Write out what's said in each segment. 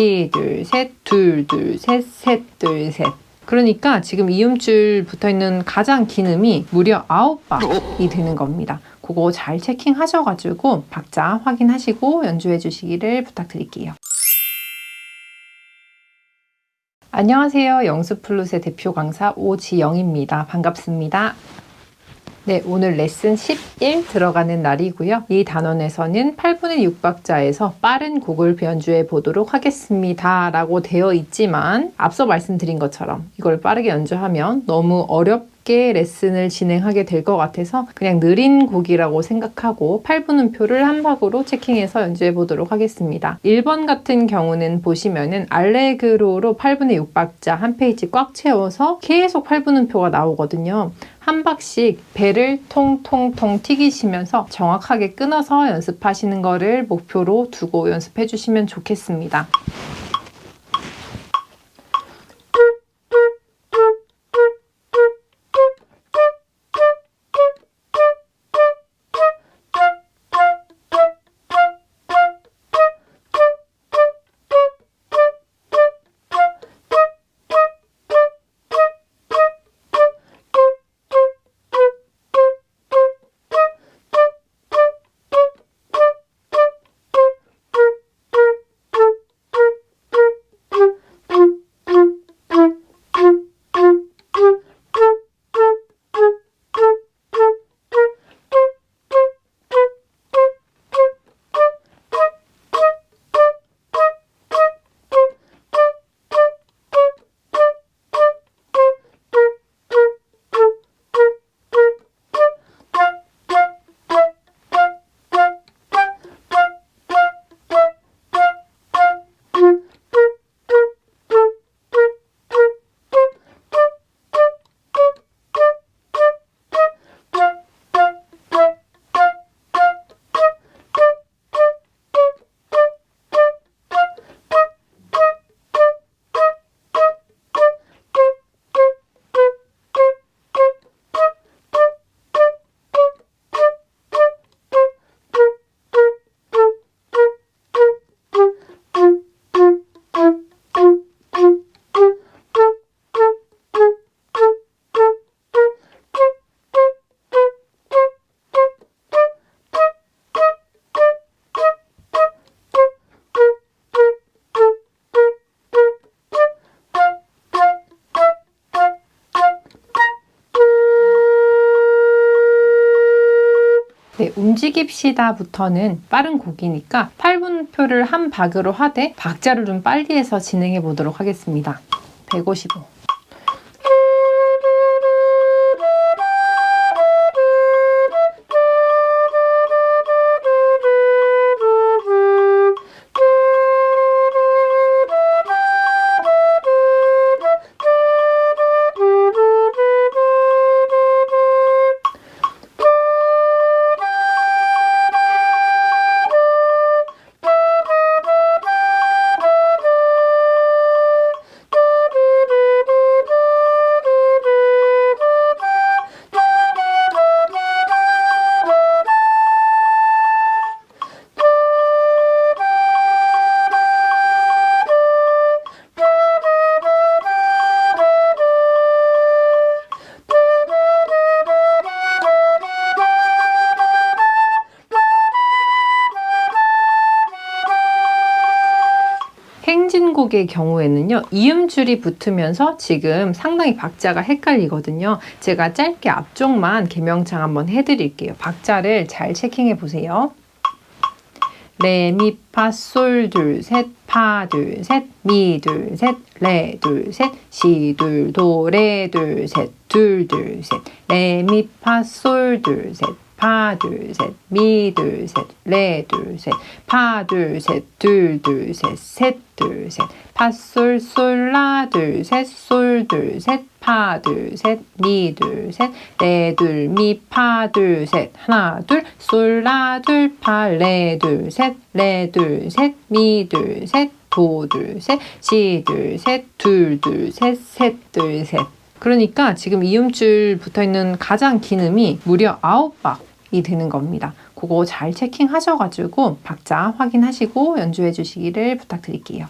시, 둘, 셋, 둘, 둘, 셋, 셋, 둘, 셋. 그러니까 지금 이음줄 붙어 있는 가장 긴 음이 무려 아홉 박이 되는 겁니다. 그거 잘 체킹하셔가지고 박자 확인하시고 연주해 주시기를 부탁드릴게요. 안녕하세요. 영수 플룻의 대표 강사 오지영입니다. 반갑습니다. 네, 오늘 레슨 11 들어가는 날이고요. 이 단원에서는 8분의 6박자에서 빠른 곡을 연주해 보도록 하겠습니다. 라고 되어 있지만 앞서 말씀드린 것처럼 이걸 빠르게 연주하면 너무 어렵 게 레슨을 진행하게 될 것 같아서 그냥 느린 곡이라고 생각하고 8분음표를 한 박으로 체킹해서 연주해 보도록 하겠습니다. 1번 같은 경우는 보시면은 알레그로로 8분의 6박자 한 페이지 꽉 채워서 계속 8분음표가 나오거든요. 한 박씩 배를 통통통 튀기시면서 정확하게 끊어서 연습하시는 거를 목표로 두고 연습해 주시면 좋겠습니다. 움직입시다부터는 빠른 곡이니까 8분표를 한 박으로 하되 박자를 좀 빨리 해서 진행해 보도록 하겠습니다. 155. 행진곡의 경우에는요, 이음줄이 붙으면서 지금 상당히 박자가 헷갈리거든요. 제가 짧게 앞쪽만 개명창 한번 해드릴게요. 박자를 잘 체킹해 보세요. 레, 미, 파, 솔, 둘, 셋, 파, 둘, 셋, 미, 둘, 셋, 레, 둘, 셋, 시, 둘, 도, 레, 둘, 셋, 둘, 둘, 셋, 레, 미, 파, 솔, 둘, 셋, 파, 둘, 셋, 미, 둘, 셋, 레, 둘, 셋, 파, 둘, 셋, 둘, 둘, 셋, 셋, 둘, 셋, 파, 솔, 솔, 라, 둘, 셋, 솔, 둘, 셋, 파, 둘, 셋, 미, 둘, 셋, 레, 둘, 미, 파, 둘, 셋, 하나, 둘, 솔, 라, 둘, 파, 레, 둘, 셋, 레, 둘, 셋, 미, 둘, 셋, 도, 둘, 셋, 시, 둘, 셋, 둘, 둘, 셋, 셋, 둘, 셋. 그러니까 지금 이음줄 붙어 있는 가장 긴 음이 무려 아홉 박 이 되는 겁니다. 그거 잘 체킹하셔가지고 박자 확인하시고 연주해 주시기를 부탁드릴게요.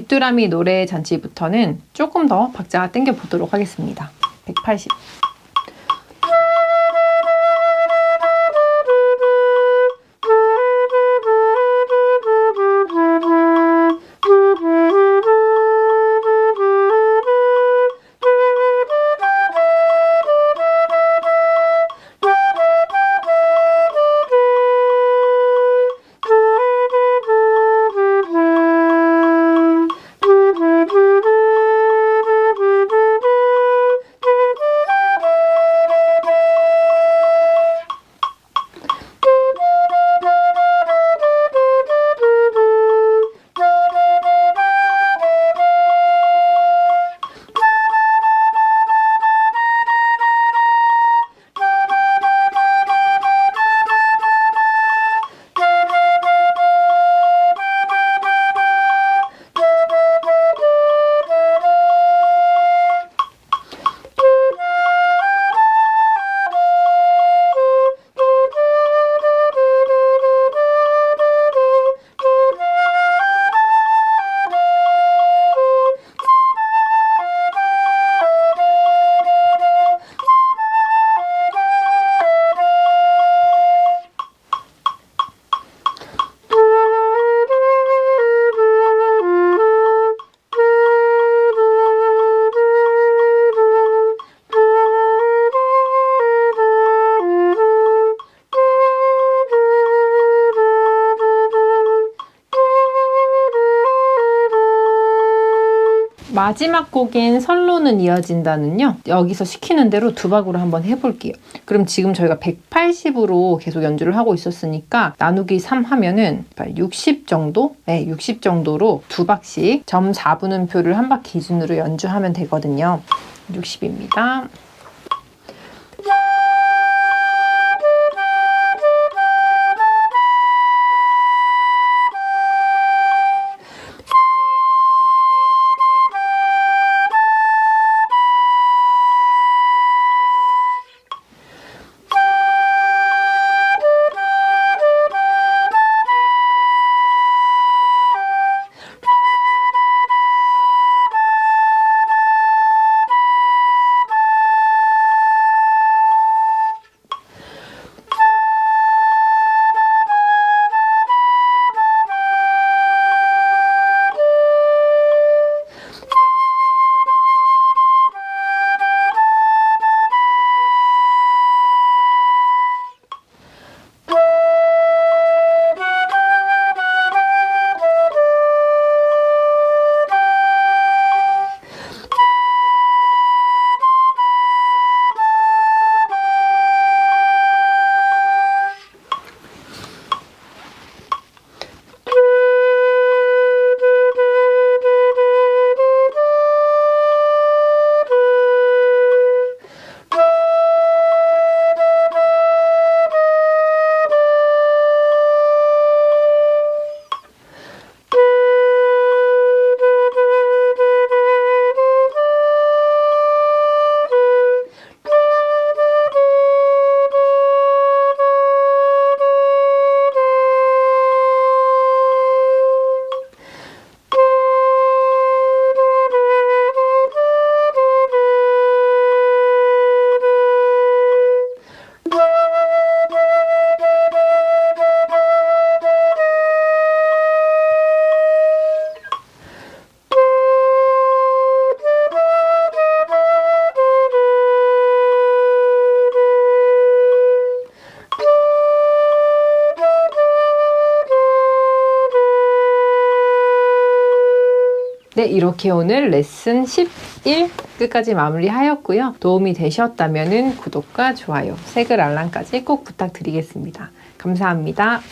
귀뚜라미 노래 잔치부터는 조금 더 박자 당겨 보도록 하겠습니다. 180. 마지막 곡인 설로는 이어진다는요. 여기서 시키는 대로 두 박으로 한번 해볼게요. 그럼 지금 저희가 180으로 계속 연주를 하고 있었으니까 나누기 3 하면은 60 정도? 네, 60 정도로 두 박씩 점 4분음표를 한박 기준으로 연주하면 되거든요. 60입니다. 네, 이렇게 오늘 레슨 11 끝까지 마무리하였고요. 도움이 되셨다면 구독과 좋아요, 색을 알람까지 꼭 부탁드리겠습니다. 감사합니다.